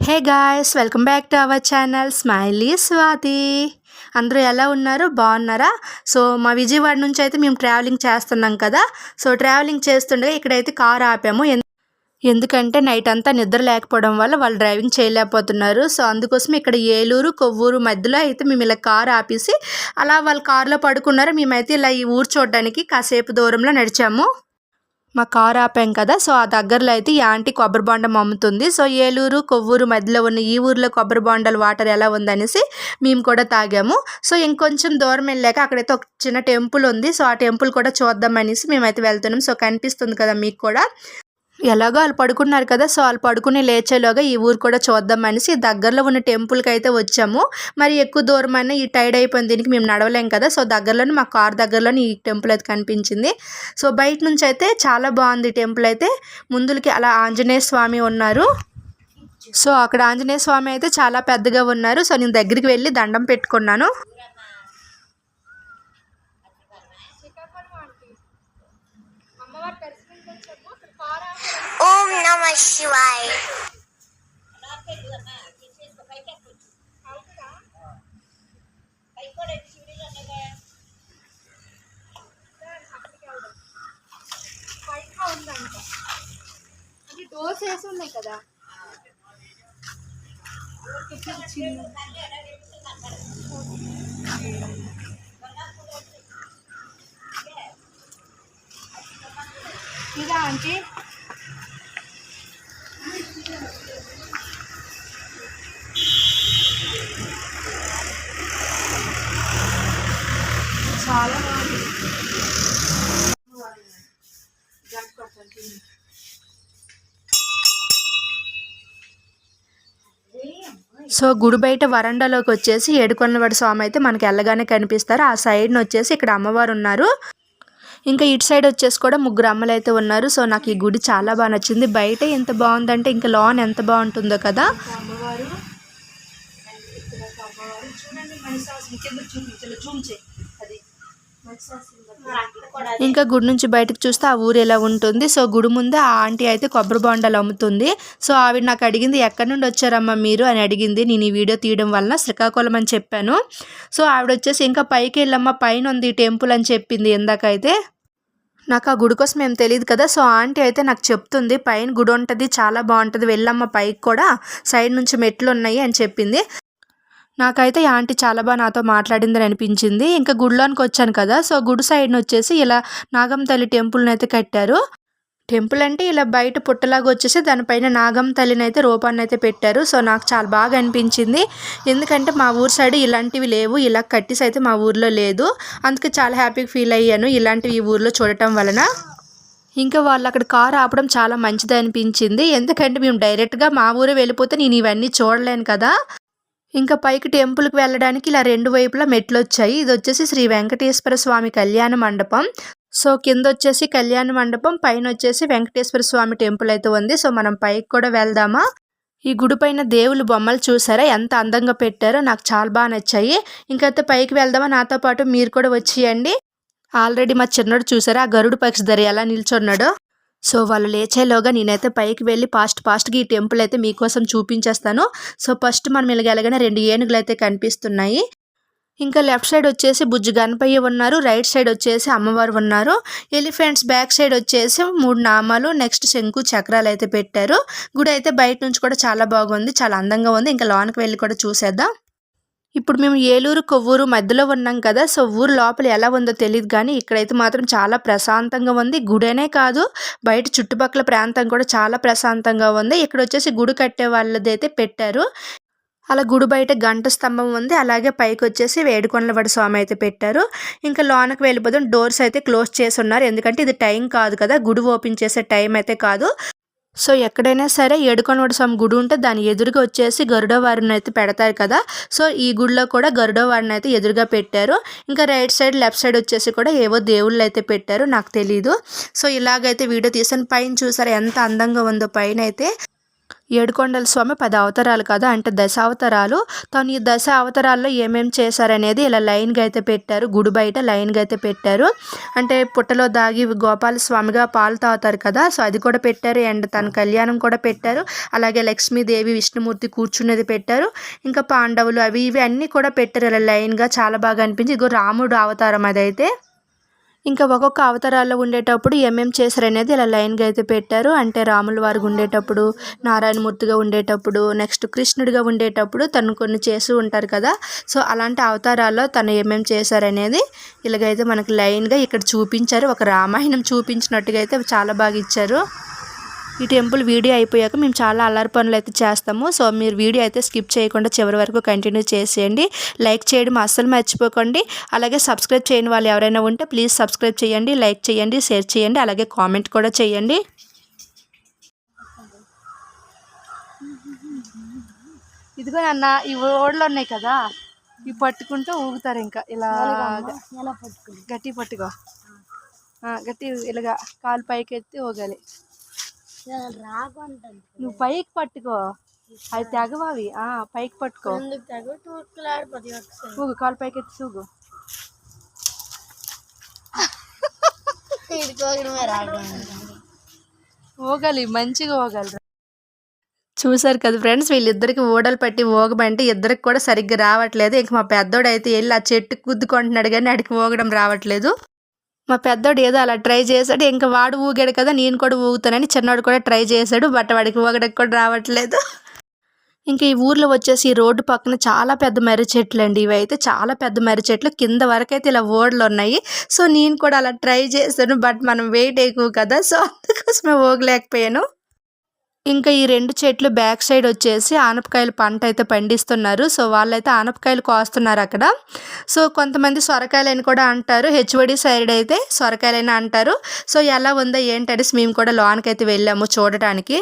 Hey guys welcome back to our channel smiley Swathi అందరూ ఎలా ఉన్నారు? బాగున్నారా? సో మా విజయవాడ నుంచి అయితే మేము ట్రావెలింగ్ చేస్తున్నాం కదా. సో ట్రావెలింగ్ చేస్తుండగా ఇక్కడైతే కార్ ఆపాము. ఎందుకంటే నైట్ అంతా నిద్ర లేకపోవడం వల్ల వాళ్ళు డ్రైవింగ్ చేయలేకపోతున్నారు. సో అందుకోసం ఇక్కడ ఏలూరు కొవ్వూరు మధ్యలో అయితే మేము ఇలా కార్ ఆపేసి అలా వాళ్ళు కారులో పడుకున్నారు. మేమైతే ఇలా ఈ ఊరు చూడడానికి కాసేపు దూరంలో నడిచాము. మా కారు ఆపాం కదా సో ఆ దగ్గరలో అయితే ఈ ఆంటీ కొబ్బరి బొండం అమ్ముతుంది. సో ఏలూరు కొవ్వూరు మధ్యలో ఉన్న ఈ ఊర్లో కొబ్బరి బొండాల వాటర్ ఎలా ఉందనేసి మేము కూడా తాగాము. సో ఇంకొంచెం దూరం వెళ్ళాక అక్కడైతే ఒక చిన్న టెంపుల్ ఉంది. సో ఆ టెంపుల్ కూడా చూద్దాం అనేసి మేమైతే వెళ్తున్నాం. సో కనిపిస్తుంది కదా మీకు కూడా. ఎలాగో వాళ్ళు పడుకున్నారు కదా సో వాళ్ళు పడుకుని లేచేలోగా ఈ ఊరు కూడా చూద్దాం అనేసి దగ్గరలో ఉన్న టెంపుల్కి అయితే వచ్చాము. మరి ఎక్కువ దూరం అయినా ఈ టైడ్ అయిపోయిన దీనికి మేము నడవలేం కదా సో దగ్గరలోనే మా కార్ దగ్గరలోనే ఈ టెంపుల్ అయితే కనిపించింది. సో బయట నుంచి అయితే చాలా బాగుంది టెంపుల్ అయితే. ముందులకి అలా ఆంజనేయ స్వామి ఉన్నారు. సో అక్కడ ఆంజనేయ స్వామి అయితే చాలా పెద్దగా ఉన్నారు. సో నేను దగ్గరికి వెళ్ళి దండం పెట్టుకున్నాను. నమ శివాయ డోర్స్ వేసి ఉన్నాయి కదా ఇదా ఆంటీ. సో గుడి బయట వరండాలోకి వచ్చేసి ఏడుకొండవాడి స్వామి అయితే మనకి వెళ్ళగానే కనిపిస్తారు. ఆ సైడ్ని వచ్చేసి ఇక్కడ అమ్మవారు ఉన్నారు. ఇంకా ఇటు సైడ్ వచ్చేసి కూడా ముగ్గురు అమ్మలు అయితే ఉన్నారు. సో నాకు ఈ గుడి చాలా బాగా నచ్చింది. బయట ఎంత బాగుందంటే ఇంకా లోన్ ఎంత బాగుంటుందో కదా. అమ్మవారు ఇంకా గుడి నుంచి బయటకు చూస్తే ఆ ఊరు ఎలా ఉంటుంది? సో గుడి ముందే ఆ ఆంటీ అయితే కొబ్బరి బొండాలు అమ్ముతుంది. సో ఆవిడ నాకు అడిగింది ఎక్కడి నుండి వచ్చారమ్మా మీరు? అని అడిగింది. నేను ఈ వీడియో తీయడం వలన శ్రీకాకుళం అని చెప్పాను. సో ఆవిడ వచ్చేసి ఇంకా పైకి వెళ్ళమ్మా పైన ఉంది టెంపుల్ అని చెప్పింది ఇందాకైతే. నాకు ఆ గుడి కోసం ఏం తెలియదు కదా. సో ఆంటీ అయితే నాకు చెప్తుంది పైన గుడి ఉంటుంది చాలా బాగుంటుంది వెళ్ళమ్మ పైకి కూడా సైడ్ నుంచి మెట్లు ఉన్నాయి అని చెప్పింది. నాకైతే ఈ ఆంటీ చాలా బాగా నాతో మాట్లాడిందని అనిపించింది. ఇంకా గుడిలోనికి వచ్చాను కదా సో గుడి సైడ్ని వచ్చేసి ఇలా నాగం తల్లి టెంపుల్ని అయితే కట్టారు. టెంపుల్ అంటే ఇలా బయట పుట్టలాగా వచ్చేసి దానిపైన నాగం తల్లిని అయితే రూపాన్ని అయితే పెట్టారు. సో నాకు చాలా బాగా అనిపించింది. ఎందుకంటే మా ఊరు సైడ్ ఇలాంటివి లేవు. ఇలా కట్టేసి అయితే మా ఊర్లో లేదు. అందుకే చాలా హ్యాపీగా ఫీల్ అయ్యాను ఇలాంటివి ఈ ఊర్లో చూడటం వలన. ఇంకా వాళ్ళు అక్కడ కారు ఆపడం చాలా మంచిది అనిపించింది ఎందుకంటే మేము డైరెక్ట్గా మా ఊరే వెళ్ళిపోతే నేను ఇవన్నీ చూడలేను కదా. ఇంకా పైకి టెంపుల్కి వెళ్ళడానికి ఇలా రెండు వైపులా మెట్లు వచ్చాయి ఇది వచ్చేసి శ్రీ వెంకటేశ్వర స్వామి కళ్యాణ మండపం. సో కింద వచ్చేసి కళ్యాణ మండపం పైన వచ్చేసి వెంకటేశ్వర స్వామి టెంపుల్ అయితే ఉంది. సో మనం పైకి కూడా వెళ్దామా? ఈ గుడి పైన దేవుళ్ళు బొమ్మలు చూసారా? ఎంత అందంగా పెట్టారో నాకు చాలా బాగా నచ్చాయి. ఇంకైతే పైకి వెళ్దామా? నాతో పాటు మీరు కూడా వచ్చేయండి. ఆల్రెడీ మా చిన్నడు చూసారా? ఆ గరుడు పక్షి ధర ఎలా నిల్చున్నాడో. సో వాళ్ళు లేచేలోగా నేనైతే పైకి వెళ్ళి ఫాస్ట్ ఫాస్ట్గా ఈ టెంపుల్ అయితే మీకోసం చూపించేస్తాను. సో ఫస్ట్ మనం వెళ్ళగలగానే రెండు ఏనుగులు అయితే కనిపిస్తున్నాయి. ఇంకా లెఫ్ట్ సైడ్ వచ్చేసి బుజ్జి గణపయ్య ఉన్నారు. రైట్ సైడ్ వచ్చేసి అమ్మవారు ఉన్నారు. ఎలిఫెంట్స్ బ్యాక్ సైడ్ వచ్చేసి మూడు నామాలు నెక్స్ట్ శంకు చక్రాలు అయితే పెట్టారు. గుడి అయితే బయట నుంచి కూడా చాలా బాగుంది చాలా అందంగా ఉంది. ఇంకా లోనికి వెళ్ళి కూడా చూసేద్దాం. ఇప్పుడు మేము ఏలూరు కొవ్వూరు మధ్యలో ఉన్నాం కదా సో ఊరు లోపల ఎలా ఉందో తెలియదు కానీ ఇక్కడైతే మాత్రం చాలా ప్రశాంతంగా ఉంది. గుడేనే కాదు బయట చుట్టుపక్కల ప్రాంతం కూడా చాలా ప్రశాంతంగా ఉంది. ఇక్కడ వచ్చేసి గుడి కట్టే వాళ్ళదైతే పెట్టారు. అలా గుడి బయట గంట స్తంభం ఉంది. అలాగే పైకి వచ్చేసి వేడుకొండలవాడి స్వామి అయితే పెట్టారు. ఇంకా లోనకి వెళ్ళిపోదాం. డోర్స్ అయితే క్లోజ్ చేసి ఉన్నారు. ఎందుకంటే ఇది టైం కాదు కదా గుడి ఓపెన్ చేసే టైం అయితే కాదు. సో ఎక్కడైనా సరే ఏడుకొండవాడి స్వామి గుడి ఉంటే దాని ఎదురుగా వచ్చేసి గరుడ వారిని అయితే పెడతారు కదా. సో ఈ గుడిలో కూడా గరుడ వారిని అయితే ఎదురుగా పెట్టారు. ఇంకా రైట్ సైడ్ లెఫ్ట్ సైడ్ వచ్చేసి కూడా ఏవో దేవుళ్ళు అయితే పెట్టారు. నాకు తెలీదు. సో ఇలాగైతే వీడియో తీసాను పైన చూసారు ఎంత అందంగా ఉందో పైన అయితే. ఏడుకొండల స్వామి పది అవతారాలు కదా అంటే దశ అవతారాలు తను ఈ దశ అవతారాల్లో ఏమేం చేశారనేది ఇలా లైన్గా అయితే పెట్టారు. గుడి బయట లైన్గా అయితే పెట్టారు. అంటే పుట్టలో దాగి గోపాల స్వామిగా పాలు తాగుతారు కదా సో అది కూడా పెట్టారు. అండ్ తన కళ్యాణం కూడా పెట్టారు. అలాగే లక్ష్మీదేవి విష్ణుమూర్తి కూర్చునేది పెట్టారు. ఇంకా పాండవులు అవి ఇవి అన్నీ కూడా పెట్టారు. ఇలా లైన్గా చాలా బాగా అనిపించి ఇగో రాముడు అవతారం అదైతే. ఇంకా ఒక్కొక్క అవతారాల్లో ఉండేటప్పుడు ఏమేం చేశారనేది ఇలా లైన్గా అయితే పెట్టారు. అంటే రాముల వారికి ఉండేటప్పుడు నారాయణమూర్తిగా ఉండేటప్పుడు నెక్స్ట్ కృష్ణుడిగా ఉండేటప్పుడు తను కొన్ని చేస్తూ ఉంటారు కదా. సో అలాంటి అవతారాల్లో తను ఏమేం చేశారనేది ఇలాగైతే మనకి లైన్గా ఇక్కడ చూపించారు. ఒక రామాయణం చూపించినట్టుగా అయితే చాలా బాగా ఇచ్చారు. ఈ టెంపుల్ వీడియో అయిపోయాక మేము చాలా అల్లరి పనులు అయితే చేస్తాము. సో మీరు వీడియో అయితే స్కిప్ చేయకుండా చివరి వరకు కంటిన్యూ చేసేయండి. లైక్ చేయడం అస్సలు మర్చిపోకండి. అలాగే సబ్స్క్రైబ్ చేయని వాళ్ళు ఎవరైనా ఉంటే ప్లీజ్ సబ్స్క్రైబ్ చేయండి లైక్ చేయండి షేర్ చేయండి అలాగే కామెంట్ కూడా చేయండి. ఇదిగో అన్న ఈ ఓడలు ఉన్నాయి కదా ఇవి పట్టుకుంటూ ఊగుతారు ఇంకా. ఇలా గట్టి పట్టుకో. గట్టి ఇలాగా కాలు పైకి ఎత్తి ఊగాలి. నువ్వు పైకి పట్టుకో. అవి తెగవు అవి? ఆ, పైకి పట్టుకో. ఊగు కాలు పైకి ఎత్తి సూగు ఊగాలి మంచిగా ఊగాలి చూసారు కదా ఫ్రెండ్స్ వీళ్ళిద్దరికి ఓడలు పట్టి ఊగమంటే ఇద్దరికి కూడా సరిగ్గా రావట్లేదు. ఇంక మా పెద్దోడు అయితే వెళ్ళి ఆ చెట్టు కుద్దుకుంటున్నాడు కానీ అడిగి ఊగడం రావట్లేదు. మా పెద్దోడు ఏదో అలా ట్రై చేశాడు. ఇంకా వాడు ఊగాడు కదా నేను కూడా ఊగుతానని చిన్నోడు కూడా ట్రై చేశాడు. బట్ వాడికి ఊగడానికి కూడా రావట్లేదు. ఇంకా ఈ ఊర్లో వచ్చేసి ఈ రోడ్డు పక్కన చాలా పెద్ద మర్రి చెట్లు అండి. ఇవి అయితే చాలా పెద్ద మర్రి చెట్లు. కింద వరకు అయితే ఇలా ఓడలు ఉన్నాయి. సో నేను కూడా అలా ట్రై చేశాను. బట్ మనం వెయిట్ ఎక్కువ కదా. సో అందుకోసమే ఊగలేకపోయాను. ఇంకా ఈ రెండు చెట్లు బ్యాక్ సైడ్ వచ్చేసి ఆనపకాయలు పంట అయితే పండిస్తున్నారు. సో వాళ్ళైతే ఆనపకాయలు కోస్తున్నారు అక్కడ. సో కొంతమంది సొరకాయలని కూడా అంటారు. హెచ్ఓడి సైడ్ అయితే సొరకాయలని అంటారు. సో ఎలా ఉందో ఏంటనేసి మేము కూడా లోనకైతే వెళ్ళాము చూడటానికి.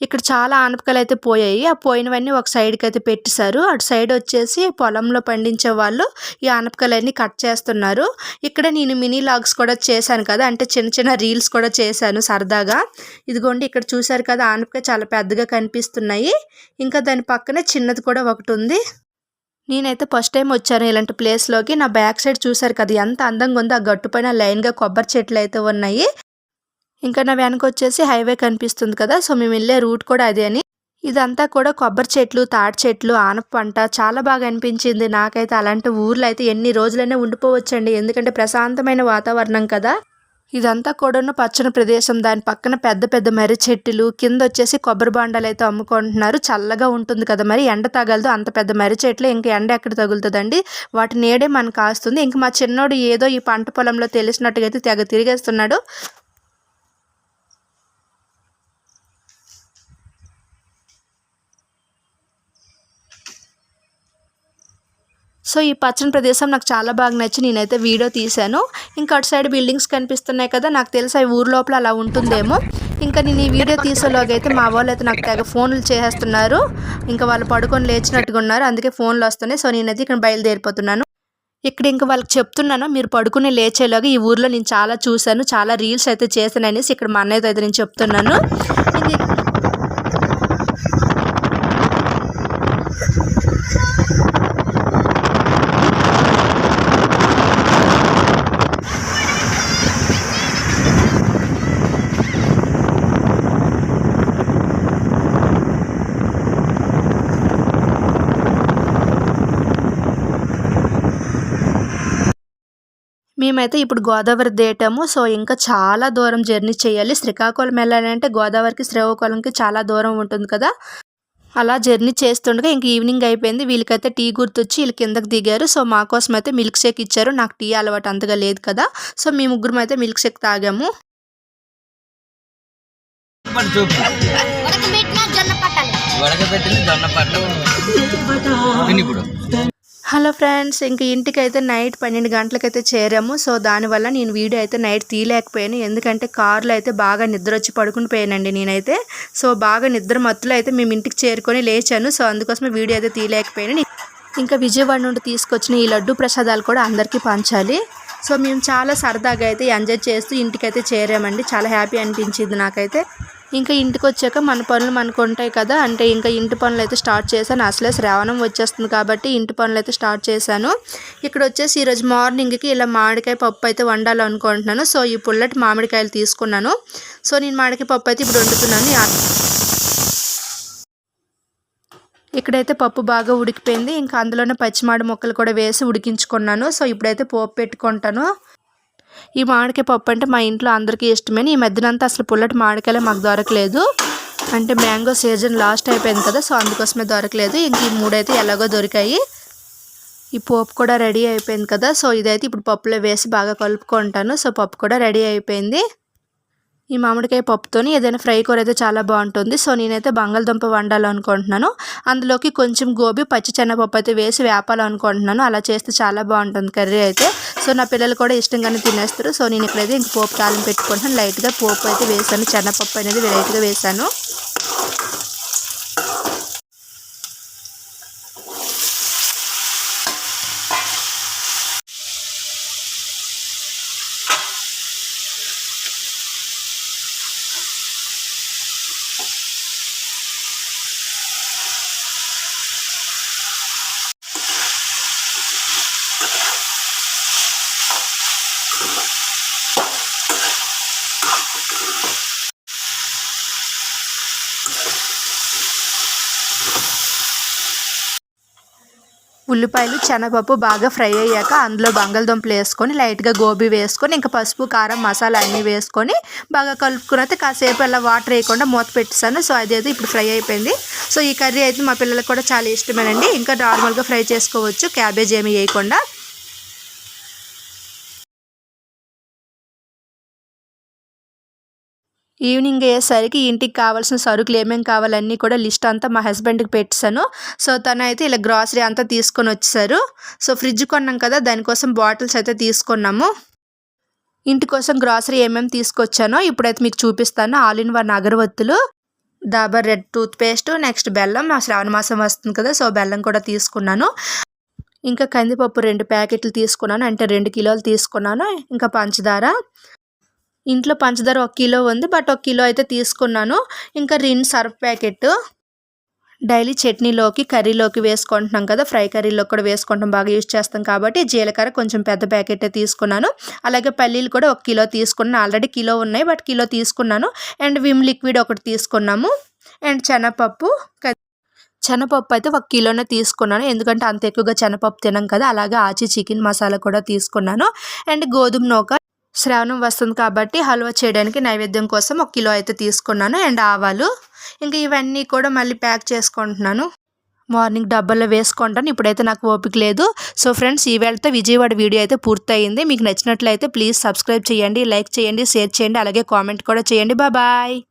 ఇక్కడ చాలా ఆనపకాయలు అయితే పోయాయి. ఆ పోయినవన్నీ ఒక సైడ్కి అయితే పెట్టేశారు. అటు సైడ్ వచ్చేసి పొలంలో పండించే వాళ్ళు ఈ ఆనపకాయలన్నీ కట్ చేస్తున్నారు. ఇక్కడ నేను మినీ లాగ్స్ కూడా చేశాను కదా అంటే చిన్న చిన్న రీల్స్ కూడా చేశాను సరదాగా. ఇదిగోండి ఇక్కడ చూశారు కదా ఆనపకాయ చాలా పెద్దగా కనిపిస్తున్నాయి. ఇంకా దాని పక్కనే చిన్నది కూడా ఒకటి ఉంది. నేనైతే ఫస్ట్ టైం వచ్చాను ఇలాంటి ప్లేస్లోకి. నా బ్యాక్ సైడ్ చూశారు కదా ఎంత అందంగా ఉందో. ఆ గట్టు పైన లైన్గా కొబ్బరి చెట్లు అయితే ఉన్నాయి. ఇంకా నా వెనక వచ్చేసి హైవే కనిపిస్తుంది కదా సో మేము వెళ్ళే రూట్ కూడా అదే అని. ఇదంతా కూడా కొబ్బరి చెట్లు తాటి చెట్లు ఆనప పంట చాలా బాగా అనిపించింది. నాకైతే అలాంటి ఊర్లో అయితే ఎన్ని రోజులైనా ఉండిపోవచ్చండి. ఎందుకంటే ప్రశాంతమైన వాతావరణం కదా. ఇదంతా కూడా పచ్చని ప్రదేశం. దాని పక్కన పెద్ద పెద్ద మర్రి చెట్టులు కింద వచ్చేసి కొబ్బరి బాండాలు అయితే అమ్ముకుంటున్నారు. చల్లగా ఉంటుంది కదా మరి. ఎండ తగలదు అంత పెద్ద మర్రి చెట్లు. ఇంకా ఎండ ఎక్కడ తగులుతుందండి? వాటి నేడే మనకు కాస్తుంది. ఇంక మా చిన్నోడు ఏదో ఈ పంట పొలంలో తెలిసినట్టుగా అయితే తెగ తిరిగేస్తున్నాడు. సో ఈ పచ్చని ప్రదేశం నాకు చాలా బాగా నచ్చి నేనైతే వీడియో తీశాను. ఇంకా అటు సైడ్ బిల్డింగ్స్ కనిపిస్తున్నాయి కదా నాకు తెలిసి అవి ఊరు లోపల అలా ఉంటుందేమో. ఇంకా నేను ఈ వీడియో తీసేలోగా అయితే మా వాళ్ళు అయితే నాకు తెగ ఫోన్లు చేసేస్తున్నారు. ఇంకా వాళ్ళు పడుకొని లేచినట్టుగా ఉన్నారు అందుకే ఫోన్లు వస్తున్నాయి. సో నేనైతే ఇక్కడ బయలుదేరిపోతున్నాను. ఇక్కడ ఇంకా వాళ్ళకి చెప్తున్నాను మీరు పడుకుని లేచేలాగా ఈ ఊర్లో నేను చాలా చూశాను చాలా రీల్స్ అయితే చేశాను అనేసి ఇక్కడ మా అన్నయ్యతో అయితే నేను చెప్తున్నాను. మేమైతే ఇప్పుడు గోదావరి దేటాము. సో ఇంకా చాలా దూరం జర్నీ చేయాలి. శ్రీకాకుళం వెళ్ళాలంటే గోదావరికి శ్రీకాకుళంకి చాలా దూరం ఉంటుంది కదా. అలా జర్నీ చేస్తుండగా ఇంక ఈవినింగ్ అయిపోయింది. వీళ్ళకైతే టీ గుర్తొచ్చి వీళ్ళు కిందకి దిగారు. సో మా కోసం అయితే మిల్క్ షేక్ ఇచ్చారు. నాకు టీ అలవాటు అంతగా లేదు కదా. సో మీ ముగ్గురం అయితే మిల్క్ షేక్ తాగాము. జొన్న పట్టాలి. హలో ఫ్రెండ్స్ ఇంక ఇంటికి అయితే నైట్ పన్నెండు గంటలకైతే చేరాము. సో దానివల్ల నేను వీడియో అయితే నైట్ తీయలేకపోయాను. ఎందుకంటే కార్లో అయితే బాగా నిద్ర వచ్చి పడుకుని పోయానండి నేనైతే. సో బాగా నిద్ర మత్తులో అయితే మేము ఇంటికి చేరుకొని లేచాను. సో అందుకోసమే వీడియో అయితే తీయలేకపోయాను. ఇంకా విజయవాడ నుండి తీసుకొచ్చిన ఈ లడ్డు ప్రసాదాలు కూడా అందరికీ పంచాలి. సో మేము చాలా సరదాగా అయితే ఎంజాయ్ చేస్తూ ఇంటికైతే చేరామండి. చాలా హ్యాపీ అనిపించింది నాకైతే. ఇంకా ఇంటికి వచ్చాక మన పనులు మనకు ఉంటాయి కదా అంటే ఇంకా ఇంటి పనులు అయితే స్టార్ట్ చేశాను. అసలే శ్రావణం వచ్చేస్తుంది కాబట్టి ఇంటి పనులు అయితే స్టార్ట్ చేశాను. ఇక్కడ వచ్చేసి ఈరోజు మార్నింగ్కి ఇలా మామిడికాయ పప్పు అయితే వండాలనుకుంటున్నాను. సో ఈ పుల్లటి మామిడికాయలు తీసుకున్నాను. సో నేను మామిడికాయ పప్పు అయితే ఇప్పుడు వండుతున్నాను. ఇక్కడైతే పప్పు బాగా ఉడికిపోయింది. ఇంకా అందులోనే పచ్చిమాడి ముక్కలు కూడా వేసి ఉడికించుకున్నాను. సో ఇప్పుడైతే పోపు పెట్టుకుంటాను. ఈ మామిడికాయ పప్పు అంటే మా ఇంట్లో అందరికీ ఇష్టమైన. ఈ మధ్యనంతా అసలు పుల్లటి మామిడికాయలే మాకు దొరకలేదు. అంటే మ్యాంగో సీజన్ లాస్ట్ అయిపోయింది కదా సో అందుకోసమే దొరకలేదు. ఇంక ఈ మూడైతే ఎలాగో దొరికాయి. ఈ పోపు కూడా రెడీ అయిపోయింది కదా సో ఇదైతే ఇప్పుడు పప్పులో వేసి బాగా కలుపుకుంటాను. సో పప్పు కూడా రెడీ అయిపోయింది. ఈ మామిడికాయ పప్పుతోని ఏదైనా ఫ్రై కూర అయితే చాలా బాగుంటుంది. సో నేనైతే బంగాళదుంప వండాలనుకుంటున్నాను. అందులోకి కొంచెం గోబీ పచ్చి శనగపప్పు అయితే వేసి వేపాలనుకుంటున్నాను. అలా చేస్తే చాలా బాగుంటుంది కర్రీ అయితే. సో నా పిల్లలు కూడా ఇష్టంగానే తినేస్తారు. సో నేను ఇక్కడైతే ఇంక పోపు తాళం పెట్టుకుంటాను లైట్గా పోపు అయితే వేసాను. చెన్నపప్పు అనేది లైట్గా వేసాను. ఉల్లిపాయలు శనగపప్పు బాగా ఫ్రై అయ్యాక అందులో బంగాళదుంపలు వేసుకొని లైట్గా గోబీ వేసుకొని ఇంకా పసుపు కారం మసాలా అన్నీ వేసుకొని బాగా కలుపుకున్న అయితే కాసేపు అలా వాటర్ వేయకుండా మూత పెట్టేసాను సో అది అయితే ఇప్పుడు ఫ్రై అయిపోయింది. సో ఈ కర్రీ అయితే మా పిల్లలకు కూడా చాలా ఇష్టమేనండి. ఇంకా నార్మల్గా ఫ్రై చేసుకోవచ్చు. క్యాబేజ్ ఏమి వేయకుండా. ఈవినింగ్ అయ్యేసరికి ఇంటికి కావాల్సిన సరుకులు ఏమేమి కావాలన్నీ కూడా లిస్ట్ అంతా మా హస్బెండ్కి పెట్టాను. సో తను అయితే ఇలా గ్రాసరీ అంతా తీసుకొని వచ్చేసారు సో ఫ్రిడ్జ్ కొన్నాం కదా దానికోసం బాటిల్స్ అయితే తీసుకున్నాము. ఇంటి కోసం గ్రాసరీ ఏమేమి తీసుకొచ్చానో ఇప్పుడైతే మీకు చూపిస్తాను. ఆల్ ఇన్ వన్ అగరవత్తులు Dabur red toothpaste next బెల్లం మా శ్రావణ మాసం వస్తుంది కదా సో బెల్లం కూడా తీసుకున్నాను. ఇంకా కందిపప్పు రెండు ప్యాకెట్లు తీసుకున్నాను అంటే రెండు కిలోలు తీసుకున్నాను. ఇంకా పంచదార ఇంట్లో పంచదార ఒక కిలో ఉంది బట్ ఒక కిలో అయితే తీసుకున్నాను. ఇంకా రిన్ సర్ఫ్ ప్యాకెట్. డైలీ చట్నీలోకి కర్రీలోకి వేసుకుంటున్నాం కదా ఫ్రై కర్రీలో కూడా వేసుకుంటాం బాగా యూజ్ చేస్తాం కాబట్టి జీలకర్ర కొంచెం పెద్ద ప్యాకెట్ తీసుకున్నాను. అలాగే పల్లీలు కూడా ఒక కిలో తీసుకున్నాను. ఆల్రెడీ కిలో ఉన్నాయి బట్ కిలో తీసుకున్నాను. అండ్ విమ్ లిక్విడ్ ఒకటి తీసుకున్నాము. అండ్ శనగపప్పు శనపప్పు అయితే ఒక కిలోనే తీసుకున్నాను. ఎందుకంటే అంత ఎక్కువగా శనగపప్పు తినం కదా అలాగే ఆచి చికెన్ మసాలా కూడా తీసుకున్నాను. అండ్ గోధుమ నూక శ్రావణం వస్తుంది కాబట్టి హల్వా చేయడానికి నైవేద్యం కోసం ఒక కిలో అయితే తీసుకున్నాను అండ్ ఆవాలు. ఇంకా ఇవన్నీ కూడా మళ్ళీ ప్యాక్ చేసుకుంటున్నాను. మార్నింగ్ డబ్బాల్లో వేసుకుంటాను. ఇప్పుడైతే నాకు ఓపిక లేదు. సో ఫ్రెండ్స్ ఈవేళతో విజయవాడ వీడియో అయితే పూర్తయింది. మీకు నచ్చినట్లయితే ప్లీజ్ సబ్స్క్రైబ్ చేయండి లైక్ చేయండి షేర్ చేయండి అలాగే కామెంట్ కూడా చేయండి. బాయ్.